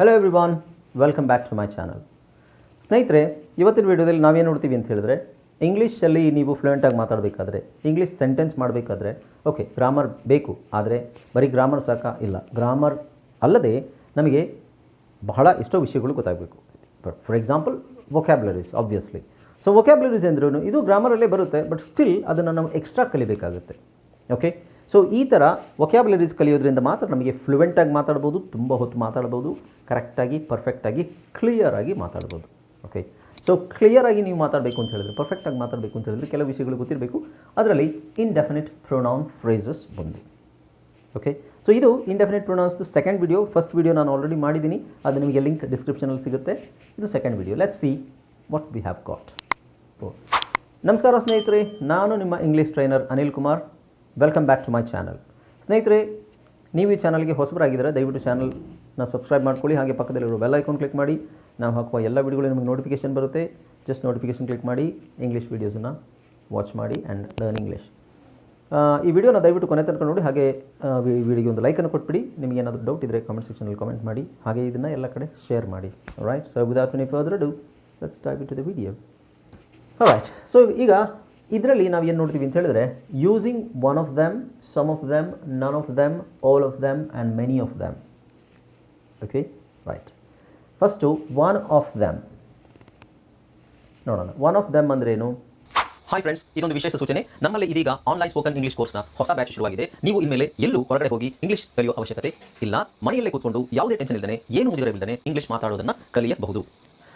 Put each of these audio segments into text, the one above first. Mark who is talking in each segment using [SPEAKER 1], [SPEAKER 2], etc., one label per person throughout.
[SPEAKER 1] Hello everyone welcome back to my channel ಸ್ನೇಹಿತರೆ, ಇವತ್ತಿನ ವಿಡಿಯೋದಲ್ಲಿ ನಾವೇನು ನೋಡ್ತೀವಿ ಅಂತ ಹೇಳಿದ್ರೆ ಇಂಗ್ಲೀಷಲ್ಲಿ ನೀವು ಫ್ಲೂಯೆಂಟಾಗಿ ಮಾತಾಡಬೇಕಾದ್ರೆ ಇಂಗ್ಲೀಷ್ ಸೆಂಟೆನ್ಸ್ ಮಾಡಬೇಕಾದ್ರೆ ಓಕೆ ಗ್ರಾಮರ್ ಬೇಕು, ಆದರೆ ಬರೀ ಗ್ರಾಮರ್ ಸಾಕ ಇಲ್ಲ. ಗ್ರಾಮರ್ ಅಲ್ಲದೆ ನಮಗೆ ಬಹಳ ಎಷ್ಟೋ ವಿಷಯಗಳು ಗೊತ್ತಾಗಬೇಕು. For example vocabularies obviously so vocabularies ಅಂದ್ರೂ ಇದು ಗ್ರಾಮರಲ್ಲೇ ಬರುತ್ತೆ ಬಟ್ ಸ್ಟಿಲ್ ಅದನ್ನು ನಾವು ಎಕ್ಸ್ಟ್ರಾ ಕಲಿಬೇಕಾಗುತ್ತೆ. ಓಕೆ ಸೊ ಈ ಥರ ವೊಕ್ಯಾಬುಲರೀಸ್ ಕಲಿಯೋದ್ರಿಂದ ಮಾತ್ರ ನಮಗೆ ಫ್ಲೂವೆಂಟಾಗಿ ಮಾತಾಡ್ಬೋದು, ತುಂಬ ಹೊತ್ತು ಮಾತಾಡ್ಬೋದು ಕರೆಕ್ಟಾಗಿ ಪರ್ಫೆಕ್ಟಾಗಿ ಕ್ಲಿಯರಾಗಿ ಮಾತಾಡ್ಬೋದು. ಓಕೆ ಸೊ ಕ್ಲಿಯರಾಗಿ ನೀವು ಮಾತಾಡಬೇಕು ಅಂತ ಹೇಳಿದ್ರೆ ಪರ್ಫೆಕ್ಟಾಗಿ ಮಾತಾಡಬೇಕು ಅಂತ ಹೇಳಿದ್ರೆ ಕೆಲವು ವಿಷಯಗಳು ಗೊತ್ತಿರಬೇಕು. ಅದರಲ್ಲಿ ಇನ್ಡೆಫಿನೆಟ್ ಪ್ರೊನೌನ್ ಫ್ರೇಸಸ್ ಬಂದು. ಓಕೆ ಸೊ ಇದು ಇಂಡೆಫಿನೆಟ್ ಪ್ರೊನೌನ್ಸ್ದು ಸೆಕೆಂಡ್ ವಿಡಿಯೋ ಫಸ್ಟ್ ವಿಡಿಯೋ ನಾನು ಆಲ್ರೆಡಿ ಮಾಡಿದ್ದೀನಿ. ಅದು ನಿಮಗೆ ಲಿಂಕ್ ಡಿಸ್ಕ್ರಿಪ್ಷನಲ್ಲಿ ಸಿಗುತ್ತೆ. ಇದು second video let see what we have got ನಮಸ್ಕಾರ ಸ್ನೇಹಿತರೆ. ನಾನು ನಿಮ್ಮ English trainer Anil Kumar. Welcome back to my channel ಸ್ನೇಹಿತರೆ, ನೀವು ಈ ಚಾನಲ್ಗೆ ಹೊಸಬರಾಗಿದ್ದರೆ ದಯವಿಟ್ಟು ಚಾನಲ್ನ ಸಬ್ಸ್ಕ್ರೈಬ್ ಮಾಡ್ಕೊಳ್ಳಿ, ಹಾಗೆ ಪಕ್ಕದಲ್ಲಿರೋ ಬೆಲ್ ಐಕಾನ್ ಕ್ಲಿಕ್ ಮಾಡಿ. ನಾವು ಹಾಕುವ ಎಲ್ಲ ವಿಡಿಯೋಗಳು ನಿಮಗೆ ನೋಟಿಫಿಕೇಷನ್ ಬರುತ್ತೆ. ಜಸ್ಟ್ ನೋಟಿಫಿಕೇಷನ್ ಕ್ಲಿಕ್ ಮಾಡಿ ಇಂಗ್ಲೀಷ್ ವೀಡಿಯೋಸನ್ನು ವಾಚ್ ಮಾಡಿ ಆ್ಯಂಡ್ ಲರ್ನ್ ಇಂಗ್ಲೀಷ್ ಈ ವಿಡಿಯೋನ ದಯವಿಟ್ಟು ಕೊನೆ ತನಕ ನೋಡಿ, ಹಾಗೆ ವಿಡಿಯೋಗೆ ಒಂದು ಲೈಕನ್ನು ಕೊಟ್ಬಿಡಿ. ನಿಮಗೆ ಏನಾದರೂ ಡೌಟ್ ಇದ್ದರೆ ಕಮೆಂಟ್ ಸೆಕ್ಷನಲ್ಲಿ ಕಮೆಂಟ್ ಮಾಡಿ. ಹಾಗೆ ಇದನ್ನು ಎಲ್ಲ ಕಡೆ ಶೇರ್ ಮಾಡಿ. Right so without any further do let's dive to the video right so ಈಗ ಇದರಲ್ಲಿ ನಾವು ಏನು ನೋಡ್ತೀವಿ ಅಂತ ಹೇಳಿದ್ರೆ using one of them some of them none of them all of them and many of them okay right first one of them ನೋಡೋಣ. One of them ಅಂದ್ರೇನು
[SPEAKER 2] hi friends ಇದೊಂದು ವಿಶೇಷ ಸೂಚನೆ. ನಮ್ಮಲ್ಲಿ ಇದೀಗ ಆನ್ಲೈನ್ ಸ್ಪೋಕನ್ ಇಂಗ್ಲಿಷ್ ಕೋರ್ಸ್ನ ಹೊಸ batch ಶುರುವಾಗಿದೆ. ನೀವು ಇನ್ಮೇಲೆ ಎಲ್ಲೂ ಹೊರಗಡೆ ಹೋಗಿ ಇಂಗ್ಲಿಷ್ ಕಲಿಯುವ ಅವಶ್ಯಕತೆ ಇಲ್ಲ. ಮನೆಯಲ್ಲೇ ಕೂತ್ಕೊಂಡು ಯಾವುದೇ ಟೆನ್ಷನ್ ಇಲ್ಲದೆ ಏನು ಮುಗಿದಿರಬಿಲ್ಲದೆ ಇಂಗ್ಲಿಷ್ ಮಾತಾಡೋದನ್ನ ಕಲಿಯಬಹುದು.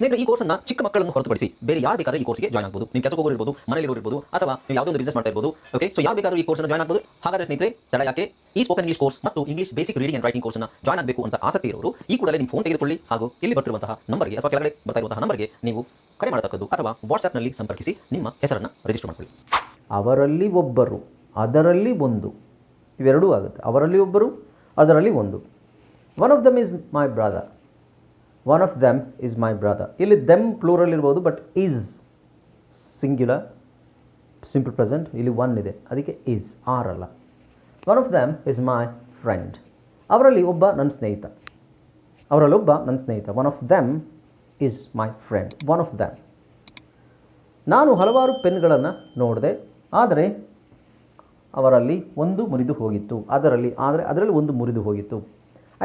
[SPEAKER 2] ಸ್ನೇಹಿತರೆ, ಈ ಅನ್ನ ಚಿಕ್ಕ ಮಕ್ಕಳನ್ನು ಹೊರತುಪಡಿಸಿ ಬೇರೆ ಯಾರು ಬೇಕಾದ್ರೆ ಈ ಕೋರ್ಸ್ಗೆ ಜಾಯ್ನ್ ಆಗಬಹುದು ನೀವು ಕೆಲಸ ಹೋಗೋರು ಮನೆಯಲ್ಲಿ ಇರ್ಬೋದು, ಅಥವಾ ನೀವು ಯಾವುದೋ ಒಂದು ಬಿಸ್ನೆಸ್ ಮಾಡ್ತಾ ಇರಬಹುದು ಓಕೆ ಸೊ ಯಾವ ಬೇಕಾದ್ರೂ ಈ ಕೋರ್ಸ್ ಜಾಯ್ನ್ ಆಗಬಹುದು ಹಾಗಾದ್ರೆ ಸ್ನೇಹಿತರೆ, ತಡ ಯಾಕೆ? ಈ ಸ್ಪೋಕನ್ ಇಂಗ್ಲಿಷ್ ಕೋರ್ಸ್ ಮತ್ತು English basic reading and writing ಕೋರ್ಸ್ನ ಜಾಯ್ನ್ ಆಗಬೇಕು ಅಂತ ಆಸಕ್ತಿ ಇರೋರು, ಈ ಕೂಡಲೇ ನಿಮ್ಮ ಫೋನ್ ತೆಗೆದುಕೊಳ್ಳಿ. ಹಾಗೂ ಇಲ್ಲಿ ಬರ್ತಿರುವಂತಹ ನಂಬರ್ಗೆ ಅಥವಾ ಕೆಳಗಡೆ ಬರ್ತಾ ಇರುವಂತಹ ನಂಬರ್ಗೆ ನೀವು ಕರೆ ಮಾಡತಕ್ಕದ್ದು ಅಥವಾ ವಾಟ್ಸ್ಆ್ಯಪ್ನಲ್ಲಿ ಸಂಪರ್ಕಿಸಿ ನಿಮ್ಮ ಹೆಸರನ್ನು ರಿಜಿಸ್ಟರ್ ಮಾಡ್ಕೊಳ್ಳಿ.
[SPEAKER 1] ಅವರಲ್ಲಿ ಒಬ್ಬರು, ಅದರಲ್ಲಿ ಒಂದು. ಇವೆರಡೂ ಆಗುತ್ತೆ. ಅವರಲ್ಲಿ ಒಬ್ಬರು, ಅದರಲ್ಲಿ ಒಂದು. One of them is my brother one of them is my brother ಇಲ್ಲಿ ದೆಮ್ ಪ್ಲೂರಲ್ ಇರ್ಬೋದು but is singular simple present ಇಲ್ಲಿ ಒನ್ ಇದೆ. ಅದಕ್ಕೆ ಈಸ್ ಆರ್ ಅಲ್ಲ. One of them is my friend ಅವರಲ್ಲಿ ಒಬ್ಬ ನನ್ನ ಸ್ನೇಹಿತ. ಅವರಲ್ಲೊಬ್ಬ ನನ್ನ ಸ್ನೇಹಿತ. One of them is my friend one of them ನಾನು ಹಲವಾರು ಪೆನ್ಗಳನ್ನು ನೋಡಿದೆ, ಆದರೆ ಅವರಲ್ಲಿ ಒಂದು ಮುರಿದು ಹೋಗಿತ್ತು. ಅದರಲ್ಲಿ, ಆದರೆ ಅದರಲ್ಲಿ ಒಂದು ಮುರಿದು ಹೋಗಿತ್ತು.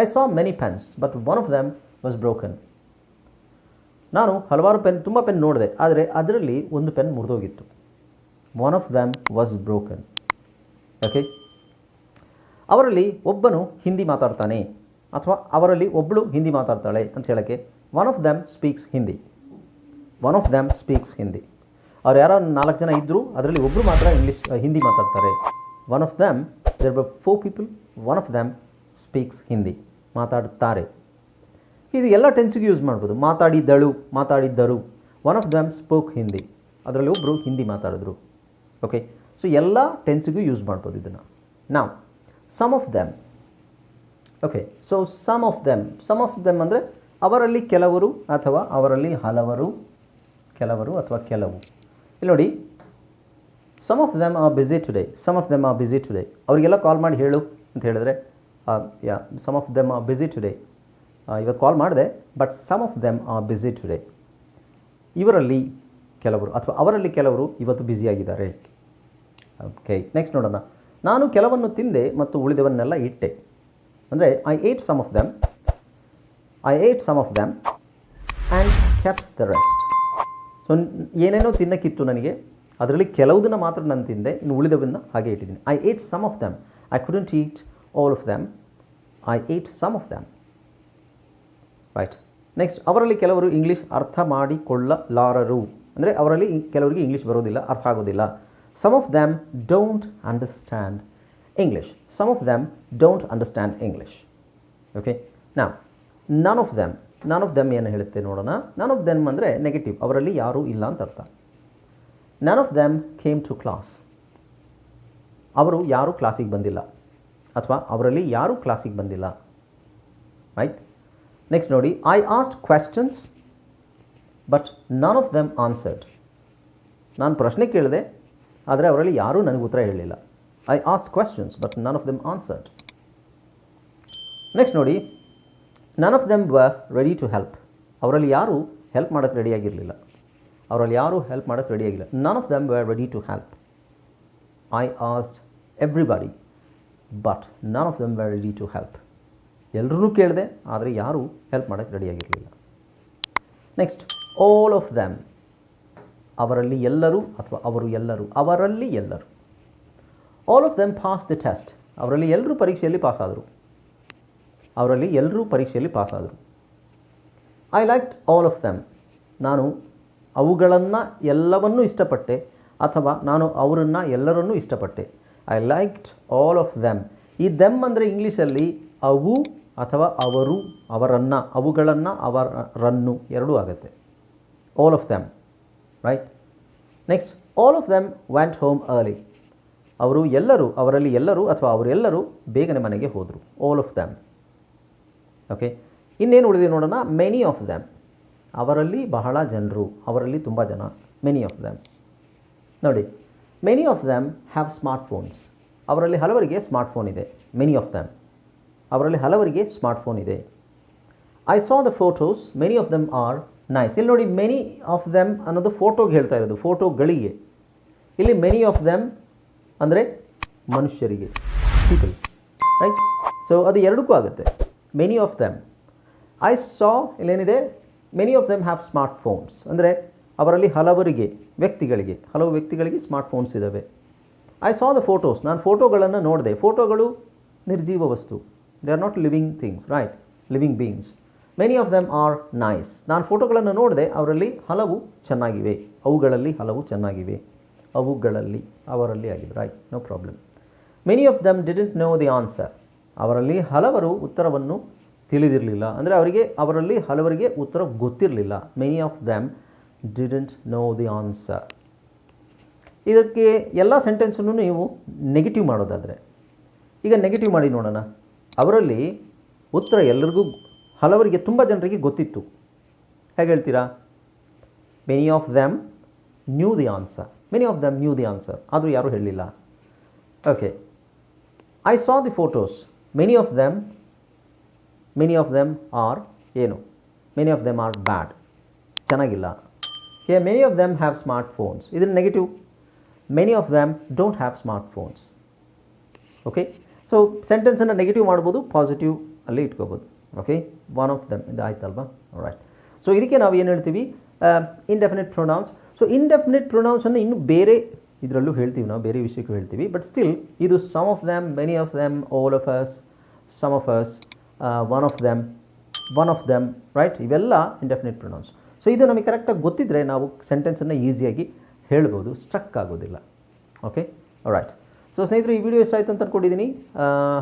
[SPEAKER 1] I saw many pens but one of them was broken ನಾನು ಹಲವಾರು ಪೆನ್, ತುಂಬ ಪೆನ್ ನೋಡಿದೆ, ಆದರೆ ಅದರಲ್ಲಿ ಒಂದು pen ಮುರಿದೋಗಿತ್ತು. One of them was broken okay ಅವರಲ್ಲಿ ಒಬ್ಬನು ಹಿಂದಿ ಮಾತಾಡ್ತಾನೆ, ಅಥವಾ ಅವರಲ್ಲಿ ಒಬ್ಬಳು ಹಿಂದಿ ಮಾತಾಡ್ತಾಳೆ ಅಂತ ಹೇಳೋಕ್ಕೆ one of them speaks Hindi one of them speaks Hindi ಅವ್ರು ಯಾರೋ ನಾಲ್ಕು ಜನ ಇದ್ದರು ಅದರಲ್ಲಿ ಒಬ್ಬರು ಮಾತ್ರ ಇಂಗ್ಲೀಷ್ ಹಿಂದಿ ಮಾತಾಡ್ತಾರೆ. One of them there be four people one of them speaks Hindi ಮಾತಾಡುತ್ತಾರೆ ಇದು ಎಲ್ಲ ಟೆನ್ಸಿಗೆ ಯೂಸ್ ಮಾಡ್ಬೋದು. ಮಾತಾಡಿದ್ದಳು, ಮಾತಾಡಿದ್ದರು. One of them spoke Hindi ಅದರಲ್ಲಿ ಒಬ್ಬರು ಹಿಂದಿ ಮಾತಾಡಿದ್ರು. ಓಕೆ ಸೊ ಎಲ್ಲ ಟೆನ್ಸಿಗೂ ಯೂಸ್ ಮಾಡ್ಬೋದು ಇದನ್ನು. ನಾವು some of them okay so some of them some of them ಅಂದರೆ ಅವರಲ್ಲಿ ಕೆಲವರು ಅಥವಾ ಅವರಲ್ಲಿ ಹಲವರು, ಕೆಲವರು ಅಥವಾ ಕೆಲವು. ಇಲ್ಲಿ ನೋಡಿ some of them are busy today some of them are busy today ಅವರಿಗೆಲ್ಲ ಕಾಲ್ ಮಾಡಿ ಹೇಳು ಅಂತ ಹೇಳಿದ್ರೆ yeah some of them are busy today ಇವತ್ತು ಕಾಲ್ ಮಾಡಿದೆ ಬಟ್ ಸಮ್ ಆಫ್ ದೆಮ್ ಆ ಬಿಸಿ ಟುಡೇ ಇವರಲ್ಲಿ ಕೆಲವರು, ಅಥವಾ ಅವರಲ್ಲಿ ಕೆಲವರು ಇವತ್ತು ಬ್ಯುಸಿಯಾಗಿದ್ದಾರೆ ಓಕೆ ನೆಕ್ಸ್ಟ್ ನೋಡೋಣ. ನಾನು ಕೆಲವನ್ನು ತಿಂದೆ ಮತ್ತು ಉಳಿದವನ್ನೆಲ್ಲ ಇಟ್ಟೆ. ಅಂದರೆ I ate some of them I ate some of them and kept the rest so ಏನೇನೋ ತಿನ್ನಕ್ಕಿತ್ತು ನನಗೆ, ಅದರಲ್ಲಿ ಕೆಲವುದನ್ನು ಮಾತ್ರ ನಾನು ತಿಂದೆ, ಇನ್ನು ಉಳಿದವನ್ನ ಹಾಗೆ ಇಟ್ಟಿದ್ದೀನಿ. I ate some of them I couldn't eat all of them I ate some of them right next ಅವರಲ್ಲಿ ಕೆಲವರು ಇಂಗ್ಲೀಷ್ ಅರ್ಥ ಮಾಡಿಕೊಳ್ಳಲಾರರು. ಅಂದರೆ ಅವರಲ್ಲಿ ಕೆಲವರಿಗೆ ಇಂಗ್ಲೀಷ್ ಬರೋದಿಲ್ಲ, ಅರ್ಥ ಆಗೋದಿಲ್ಲ. Some of them don't understand English some of them don't understand English okay ನಾ none of them none of them ಏನು ಹೇಳುತ್ತೆ ನೋಡೋಣ. ನನ್ ಆಫ್ ದೆಮ್ ಅಂದರೆ ನೆಗೆಟಿವ್ ಅವರಲ್ಲಿ ಯಾರೂ ಇಲ್ಲ ಅಂತ ಅರ್ಥ. None of them came to class ಅವರು ಯಾರೂ ಕ್ಲಾಸಿಗೆ ಬಂದಿಲ್ಲ. ಅಥವಾ ಅವರಲ್ಲಿ ಯಾರೂ ಕ್ಲಾಸಿಗೆ ಬಂದಿಲ್ಲ. ರೈಟ್ ನೆಕ್ಸ್ಟ್ ನೋಡಿ I asked questions but none of them answered ನಾನು ಪ್ರಶ್ನೆ ಕೇಳಿದೆ, ಆದರೆ ಅವರಲ್ಲಿ ಯಾರೂ ನನಗೆ ಉತ್ತರ ಹೇಳಲಿಲ್ಲ. I asked questions but none of them answered next ನೋಡಿ none of them were ready to help ಅವರಲ್ಲಿ ಯಾರೂ ಹೆಲ್ಪ್ ಮಾಡೋಕ್ಕೆ ರೆಡಿಯಾಗಿರಲಿಲ್ಲ ಅವರಲ್ಲಿ ಯಾರೂ ಹೆಲ್ಪ್ ಮಾಡೋಕ್ಕೆ ರೆಡಿಯಾಗಿಲ್ಲ none of them were ready to help I asked everybody but none of them were ready to help ಎಲ್ಲರೂ ಕೇಳಿದೆ, ಆದರೆ ಯಾರೂ ಹೆಲ್ಪ್ ಮಾಡೋಕ್ಕೆ ರೆಡಿಯಾಗಿರಲಿಲ್ಲ ನೆಕ್ಸ್ಟ್ ಆಲ್ ಆಫ್ ದ್ಯಾಮ್ ಅವರಲ್ಲಿ ಎಲ್ಲರೂ ಅಥವಾ ಅವರು ಎಲ್ಲರೂ, ಅವರಲ್ಲಿ ಎಲ್ಲರೂ. All of them pass the test ಅವರಲ್ಲಿ ಎಲ್ಲರೂ ಪರೀಕ್ಷೆಯಲ್ಲಿ ಪಾಸಾದರು. ಅವರಲ್ಲಿ ಎಲ್ಲರೂ ಪರೀಕ್ಷೆಯಲ್ಲಿ ಪಾಸಾದರು. I like all of them ನಾನು ಅವುಗಳನ್ನು ಎಲ್ಲವನ್ನೂ ಇಷ್ಟಪಟ್ಟೆ, ಅಥವಾ ನಾನು ಅವರನ್ನು ಎಲ್ಲರನ್ನೂ ಇಷ್ಟಪಟ್ಟೆ. I liked all of them ಈ ದೆಮ್ ಅಂದರೆ ಇಂಗ್ಲೀಷಲ್ಲಿ ಅವು ಅಥವಾ ಅವರು ಅವರನ್ನು, ಅವುಗಳನ್ನು ಅವರನ್ನು, ಎರಡೂ ಆಗುತ್ತೆ. All of them right next all of them want home early ಅವರು ಎಲ್ಲರೂ, ಅವರಲ್ಲಿ ಎಲ್ಲರೂ ಅಥವಾ ಅವರೆಲ್ಲರೂ ಬೇಗನೆ ಮನೆಗೆ ಹೋದರು. ಆಲ್ ಆಫ್ ದ್ಯಾಮ್ ಓಕೆ ಇನ್ನೇನು ಉಳಿದಿದೆ ನೋಡೋಣ? ಮೆನಿ ಆಫ್ ದ್ಯಾಮ್ ಅವರಲ್ಲಿ ಬಹಳ ಜನರು, ಅವರಲ್ಲಿ ತುಂಬ ಜನ. ಮೆನಿ ಆಫ್ ದ್ಯಾಮ್ ನೋಡಿ many of them have smart phones ಅವರಲ್ಲಿ ಹಲವರಿಗೆ ಸ್ಮಾರ್ಟ್ ಫೋನ್ ಇದೆ. ಮೆನಿ ಆಫ್ ದೆಮ್ ಅವರಲ್ಲಿ ಹಲವರಿಗೆ ಸ್ಮಾರ್ಟ್ ಫೋನ್ ಇದೆ. I saw the photos many of them are nice ಇಲ್ಲಿ ನೋಡಿ ಮೆನಿ ಆಫ್ ದೆಮ್ ಅನ್ನೋದು ಫೋಟೋಗೆ ಹೇಳ್ತಾ ಇರೋದು. ಫೋಟೋಗಳಿಗೆ ಇಲ್ಲಿ ಮೆನಿ ಆಫ್ ದೆಮ್ ಅಂದರೆ ಮನುಷ್ಯರಿಗೆ. ಪೀಪಲ್ ರೈಟ್ ಸೊ ಅದು ಎರಡಕ್ಕೂ ಆಗುತ್ತೆ. Many of them I saw ಇಲ್ಲೇನಿದೆ? Many of them have smart phones ಅಂದರೆ ಅವರಲ್ಲಿ ಹಲವರಿಗೆ, ವ್ಯಕ್ತಿಗಳಿಗೆ. ಹಲವು ವ್ಯಕ್ತಿಗಳಿಗೆ ಸ್ಮಾರ್ಟ್ ಫೋನ್ಸ್ ಇದ್ದಾವೆ ಐ ಸಾ ದ ಫೋಟೋಸ್ ನಾನು ಫೋಟೋಗಳನ್ನು ನೋಡಿದೆ. ಫೋಟೋಗಳು ನಿರ್ಜೀವ ವಸ್ತು. They are not living things right living beings many of them are nice ನಾನು ಫೋಟೋಗಳನ್ನು ನೋಡಿದೆ, ಅವರಲ್ಲಿ ಹಲವು ಚೆನ್ನಾಗಿವೆ. ಅವುಗಳಲ್ಲಿ ಹಲವು ಚೆನ್ನಾಗಿವೆ. ಅವುಗಳಲ್ಲಿ, ಅವರಲ್ಲಿ ಆಗಿದೆ right no problem many of them didn't know the answer ಅವರಲ್ಲಿ ಹಲವರು ಉತ್ತರವನ್ನು ತಿಳಿದಿರಲಿಲ್ಲ. ಅಂದರೆ ಅವರಿಗೆ, ಅವರಲ್ಲಿ ಹಲವರಿಗೆ ಉತ್ತರ ಗೊತ್ತಿರಲಿಲ್ಲ. Many of them didn't know the answer ಇದಕ್ಕೆ ಎಲ್ಲ ಸೆಂಟೆನ್ಸನ್ನು ನೀವು ನೆಗೆಟಿವ್ ಮಾಡೋದಾದರೆ. ಈಗ ನೆಗೆಟಿವ್ ಮಾಡಿ ನೋಡೋಣ. ಅವರಲ್ಲಿ ಉತ್ತರ ಎಲ್ಲರಿಗೂ ಹಲವರಿಗೆ ತುಂಬ ಜನರಿಗೆ ಗೊತ್ತಿತ್ತು. ಹೇಗೆ ಹೇಳ್ತೀರಾ? Many of them knew the answer many of them knew the answer ಆದರೂ ಯಾರೂ ಹೇಳಲಿಲ್ಲ. Okay I saw the photos many of them many of them are ಏನು? Many of them are bad ಚೆನ್ನಾಗಿಲ್ಲ. Hey many of them have smart phones ಇದನ್ನು negative many of them don't have smart phones okay so ಸೆಂಟೆನ್ಸನ್ನು negative ಮಾಡ್ಬೋದು positive ಅಲ್ಲಿ ಇಟ್ಕೋಬೋದು. Okay one of ದಮ್ ಇದು ಆಯ್ತಲ್ವಾ? Right so ಇದಕ್ಕೆ ನಾವು ಏನು ಹೇಳ್ತೀವಿ? ಇಂಡೆಫಿನೆಟ್ ಪ್ರೊನೌನ್ಸ್ ಸೊ ಇಂಡೆಫಿನೆಟ್ ಪ್ರೊನೌನ್ಸನ್ನು ಇನ್ನೂ ಬೇರೆ ಇದರಲ್ಲೂ ಹೇಳ್ತೀವಿ ನಾವು, ಬೇರೆ ವಿಷಯಕ್ಕೂ ಹೇಳ್ತೀವಿ. ಬಟ್ ಸ್ಟಿಲ್ ಇದು some of them many of them all of us some of us one of them one of them right ಇವೆಲ್ಲ ಇಂಡೆಫಿನೆಟ್ ಪ್ರೊನೌನ್ಸ್ ಸೊ ಇದು ನಮಗೆ ಕರೆಕ್ಟಾಗಿ ಗೊತ್ತಿದ್ದರೆ ನಾವು ಸೆಂಟೆನ್ಸನ್ನು ಈಸಿಯಾಗಿ ಹೇಳ್ಬೋದು ಸ್ಟ್ರಕ್ ಆಗೋದಿಲ್ಲ. ಓಕೆ ರೈಟ್ ಸೊ ಸ್ನೇಹಿತರು, ಈ ವಿಡಿಯೋ ಇಷ್ಟ ಆಯಿತು ಅಂತ ಅಂದ್ಕೊಂಡಿದ್ದೀನಿ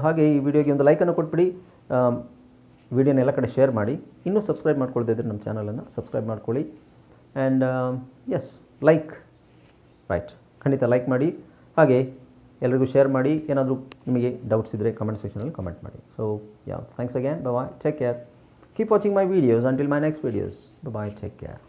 [SPEAKER 1] ಹಾಗೆ ಈ ವಿಡಿಯೋಗೆ ಒಂದು ಲೈಕನ್ನು ಕೊಟ್ಬಿಡಿ. ವಿಡಿಯೋನ ಎಲ್ಲ ಕಡೆ ಶೇರ್ ಮಾಡಿ. ಇನ್ನೂ ಸಬ್ಸ್ಕ್ರೈಬ್ ಮಾಡ್ಕೊಳ್ತಾ ಇದ್ದರೆ ನಮ್ಮ ಚಾನಲನ್ನು ಸಬ್ಸ್ಕ್ರೈಬ್ ಮಾಡ್ಕೊಳ್ಳಿ. ಆ್ಯಂಡ್ ಎಸ್ ಲೈಕ್ ರೈಟ್ ಖಂಡಿತ ಲೈಕ್ ಮಾಡಿ. ಹಾಗೆ ಎಲ್ರಿಗೂ ಶೇರ್ ಮಾಡಿ. ಏನಾದರೂ ನಿಮಗೆ ಡೌಟ್ಸ್ ಇದ್ದರೆ ಕಮೆಂಟ್ ಸೆಕ್ಷನಲ್ಲಿ ಕಮೆಂಟ್ ಮಾಡಿ. So yeah thanks again bye take care keep watching my videos until my next videos bye take care